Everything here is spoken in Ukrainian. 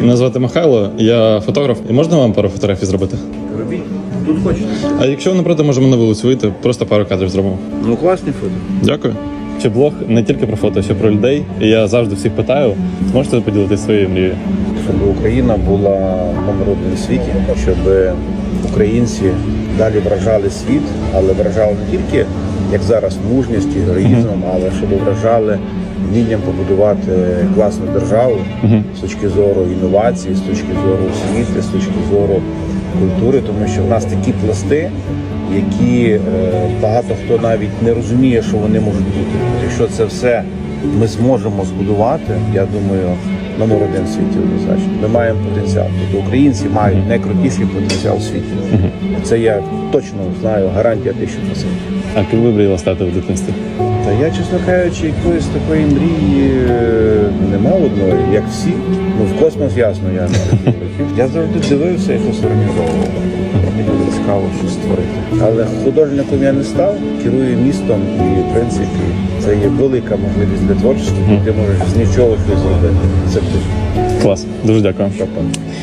Мене звати Михайло, я фотограф. І можна вам пару фотографій зробити? Робіть. Тут хочете. А якщо ви не проти, можемо на вулицю вийти, просто пару кадрів зробимо. Ну класні фото. Дякую. Чи блог не тільки про фото, а ще про людей. І я завжди всіх питаю, зможете поділитися своєю мрією? Щоб Україна була номер один в світі, щоб українці далі вражали світ, але вражали не тільки як зараз мужністю, героїзмом, але щоб вражали вмінням побудувати класну державу з точки зору інновацій, з точки зору освіти, з точки зору культури, тому що в нас такі пласти, які е, багато хто навіть не розуміє, що вони можуть бути. Якщо це все ми зможемо збудувати, я думаю, номер один в світі однозначно. Ми маємо потенціал. Тобто українці мають найкрутіший потенціал в світі. Це я точно знаю, гарантія тисячу процентів. А ким ви мріяли стати в дитинстві? Та я, чесно кажучи, якоїсь такої мрії е, нема одної, як всі. Ну в космос ясно, я не. Я завжди дивився і щось організовував. Мені було цікаво щось створити. Але художником я не став, керую містом і в принципі це є велика можливість для творчості. Ти можеш з нічого щось зробити. Це. Клас, дуже дякую.